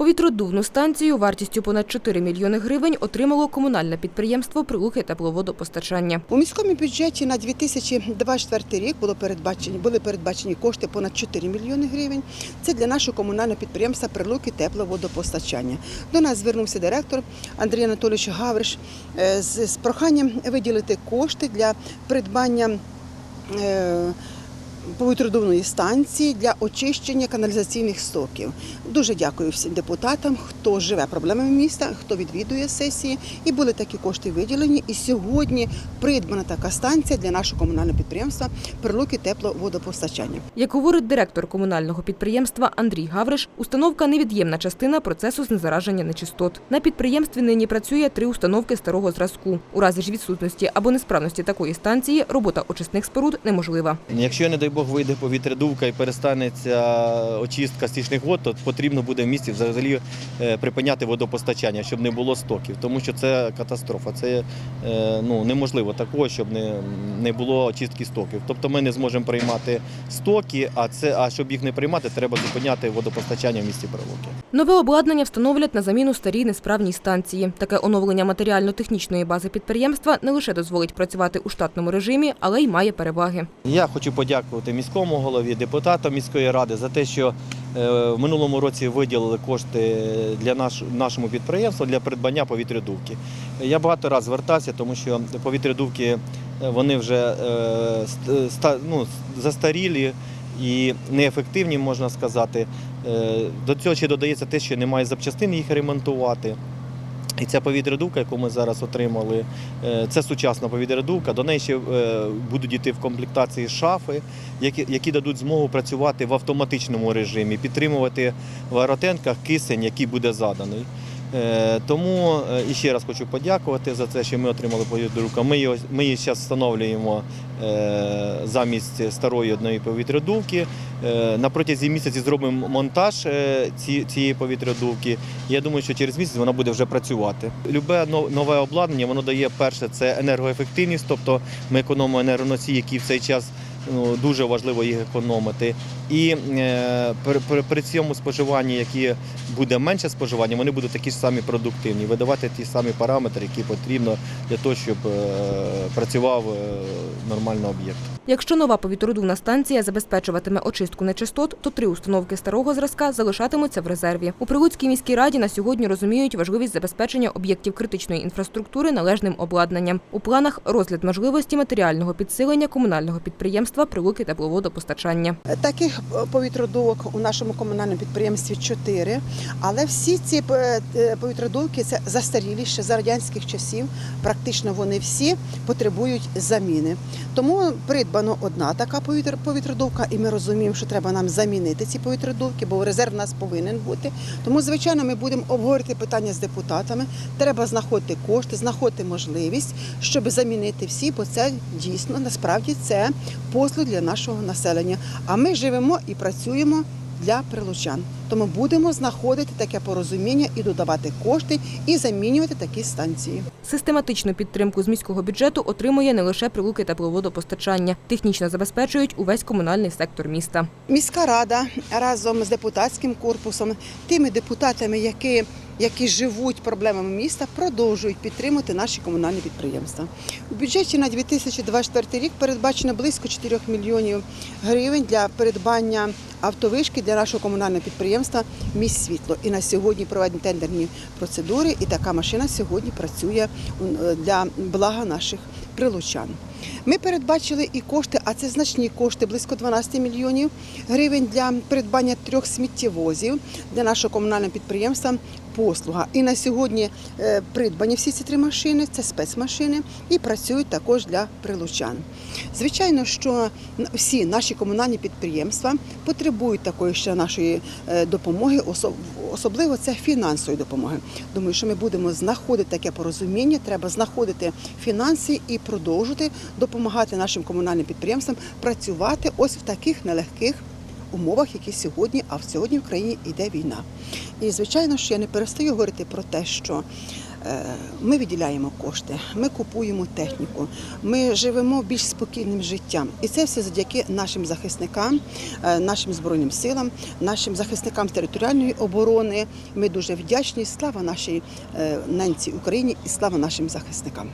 Повітродувну станцію вартістю понад 4 мільйони гривень отримало комунальне підприємство «Прилуки тепловодопостачання». У міському бюджеті на 2024 рік було передбачені, були передбачені кошти понад 4 мільйони гривень. Це для нашого комунального підприємства «Прилуки тепловодопостачання». До нас звернувся директор Андрій Анатолійович Гавриш е, з, проханням виділити кошти для придбання е, повітродувної станції для очищення каналізаційних стоків. Дуже дякую всім депутатам, хто живе проблемами міста, хто відвідує сесії. І були такі кошти виділені. І сьогодні придбана така станція для нашого комунального підприємства Прилуки тепловодопостачання. Як говорить директор комунального підприємства Андрій Гавриш, установка невід'ємна частина процесу знезараження нечистот. На підприємстві нині працює три установки старого зразку. У разі ж відсутності або несправності такої станції робота очисних споруд неможлива. Якщо, не дай Бог, вийде повітрядувка і перестанеться очистка стічних вод, то потрібно буде в місті взагалі е, припиняти водопостачання, щоб не було стоків, тому що це катастрофа. Це е, ну, неможливо такого, щоб не, не було очистки стоків. Тобто ми не зможемо приймати стоки, а це а щоб їх не приймати, треба зупиняти водопостачання в місті Прилуки. Нове обладнання встановлять на заміну старій несправній станції. Таке оновлення матеріально-технічної бази підприємства не лише дозволить працювати у штатному режимі, але й має переваги. Я хочу подякувати міському голові, депутатам міської ради за те, що е, в минулому році виділили кошти для наш, нашому підприємству для придбання повітрядувки. Я багато разів звертався, тому що повітрядувки е, вони вже е, ну, застарілі і неефективні, можна сказати. Е, До цього ще додається те, що немає запчастин їх ремонтувати. І ця повітрядувка, яку ми зараз отримали, е, це сучасна повітрядувка. До неї ще е, будуть йти в комплектації шафи, які, які дадуть змогу працювати в автоматичному режимі, підтримувати в аеротенках кисень, який буде заданий. Е, Тому е, і ще раз хочу подякувати за це, що ми отримали повітрядувку. Ми її, ми її зараз встановлюємо е, замість старої одної повітрядувки. На протязі місяці зробимо монтаж ці- цієї повітрядувки. Я думаю, що через місяць вона буде вже працювати. Любе нове обладнання воно дає перше це енергоефективність, тобто ми економимо енергоносії, які в цей час ну, дуже важливо їх економити. І е, при, при, при цьому споживанні, які буде менше споживання, вони будуть такі ж самі продуктивні, видавати ті самі параметри, які потрібно для того, щоб е, працював е, нормально об'єкт. Якщо нова повітродувна станція забезпечуватиме очистку нечистот, то три установки старого зразка залишатимуться в резерві. У Прилуцькій міській раді на сьогодні розуміють важливість забезпечення об'єктів критичної інфраструктури належним обладнанням. У планах розгляд можливості матеріального підсилення комунального підприємства Прилуки тепловодопостачання. Таких повітродувок у нашому комунальному підприємстві чотири, але всі ці е, е, повітродувки це застарілі ще за радянських часів. Практично вони всі потребують заміни. Тому придбано одна така повітр- повітродувка, і ми розуміємо, що треба нам замінити ці повітродувки, бо резерв у нас повинен бути. Тому, звичайно, ми будемо обговорити питання з депутатами. Треба знаходити кошти, знаходити можливість, щоб замінити всі, бо це дійсно насправді це послуг для нашого населення. А ми живемо і працюємо для прилучан. Тому будемо знаходити таке порозуміння і додавати кошти, і замінювати такі станції. Систематичну підтримку з міського бюджету отримує не лише Прилуки тепловодопостачання. Технічно забезпечують увесь комунальний сектор міста. Міська рада разом з депутатським корпусом, тими депутатами, які, які живуть проблемами міста, продовжують підтримувати наші комунальні підприємства. У бюджеті на 2024 рік передбачено близько 4 мільйонів гривень для придбання автовишки для нашого комунального підприємства Мість світло. І на сьогодні проведені тендерні процедури, і така машина сьогодні працює е, для блага наших прилучан. Ми передбачили і кошти, а це значні кошти, близько 12 мільйонів гривень для придбання трьох сміттєвозів для нашого комунального підприємства послуга. І на сьогодні е, придбані всі ці три машини, це спецмашини, і працюють також для прилучан. Звичайно, що всі наші комунальні підприємства потребують такої ще нашої е, допомоги, особливо це фінансової допомоги. Думаю, що ми будемо знаходити таке порозуміння, треба знаходити фінанси і продовжувати допомагати нашим комунальним підприємствам працювати ось в таких нелегких умовах, які сьогодні, а сьогодні в країні йде війна. І звичайно, що я не перестаю говорити про те, що Е, Ми виділяємо кошти, ми купуємо техніку, ми живемо більш спокійним життям. І це все завдяки нашим захисникам, е, нашим збройним силам, нашим захисникам територіальної оборони. Ми дуже вдячні. Слава нашій е, ненці Україні і слава нашим захисникам.